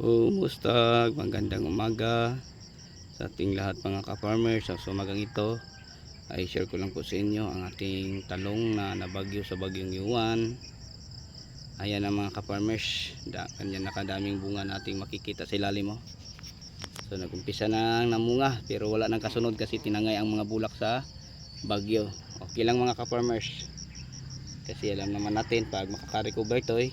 Kumusta? Magandang umaga sa ating lahat mga ka-farmers. Sa umagang ito ay share ko lang po sa inyo ang ating talong na nabagyo sa bagyong Yuan. Ayan ang mga ka-farmers. Da, ganyan nakadaming bunga nating makikita sa ilalim mo. So nagumpisa na namunga pero wala nang kasunod kasi tinangay ang mga bulak sa bagyo. Okay lang mga ka-farmers. Kasi alam naman natin pag makaka-recover ito eh,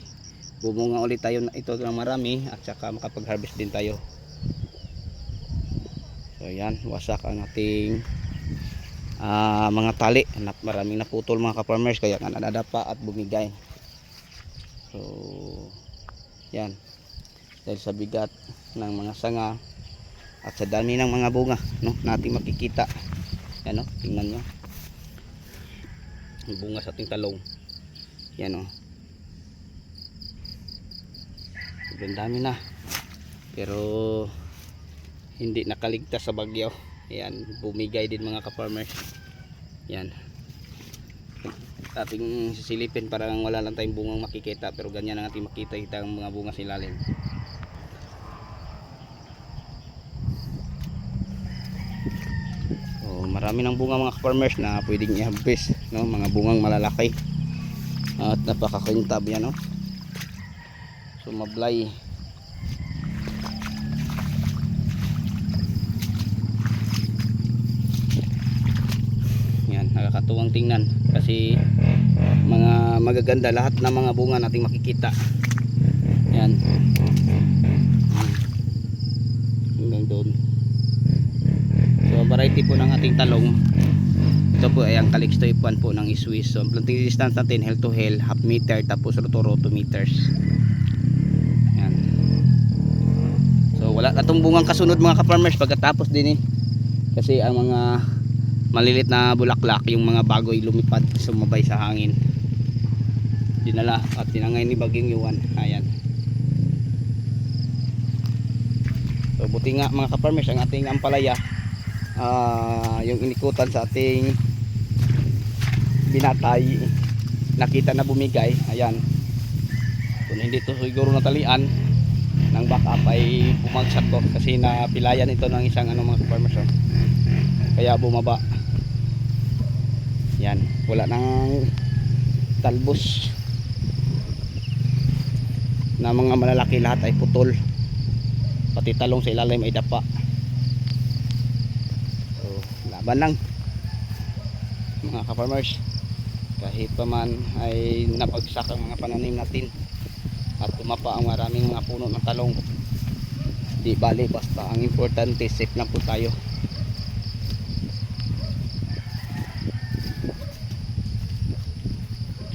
bumunga ulit tayo na ito ng marami at saka makapag-harvest din tayo. So yan, wasak ang ating ah, mga tali. Na, maraming naputol mga ka-farmers kaya nga nadadapa at bumigay. So yan. Dahil sa bigat ng mga sanga at sa dami ng mga bunga no, natin makikita. Yan no, tingnan nyo. Ang bunga sa ating talong. Yan o. Sobrang dami na. Pero hindi nakaligtas sa bagyo. Ayan, bumigay din mga ka-farmers. Yan. Ating sisilipin parang wala lang tayong bungang makikita pero ganyan ang ating makita kita ang mga bunga sa ilalim. So, marami ng bunga mga ka-farmers na pwedeng i-harvest, no? Mga bungang malalaki. At napakakintab yan, no? So, mablay. Yan, nakakatuwang tingnan kasi mga magaganda lahat ng mga bunga nating makikita. Yan. Hanggang doon. So, variety po ng ating talong. Ito po ay ang Calixto F1 po ng Swiss. So, ang planting distance natin, hell to hell, half meter, tapos roto roto meters. Yan. So, wala na itong bungang kasunod mga ka-farmers pagkatapos din eh. Kasi ang mga malilit na bulaklak, yung mga bagoy lumipad, sumabay sa hangin. Dinala at tinangay ni Baging Yuan. Ayan. So, buti nga mga ka-farmers, ang ating ampalaya, ah yung inikutan sa ating binatay nakita na bumigay ayan kung hindi to siguro natalian ng backup ay bumagsak to kasi napilayan ito ng isang ano mga farmers kaya bumaba. Yan. Wala nang talbos na mga malalaki. Lahat ay putol. Pati talong sa ilalim ay dapa. So, laban lang mga ka-farmers kahit pa man ay napagsak ang mga pananim natin at tumapa ang maraming mga puno ng talong di bali basta ang importante safe lang po tayo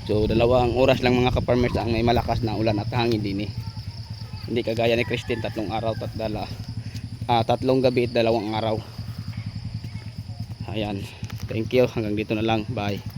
so dalawang oras lang mga ka-farmers ang may malakas na ulan at hangin din eh hindi kagaya ni Christine tatlong araw tat dala ah, tatlong gabi at dalawang araw Ayan. Thank you. Hanggang dito na lang. Bye.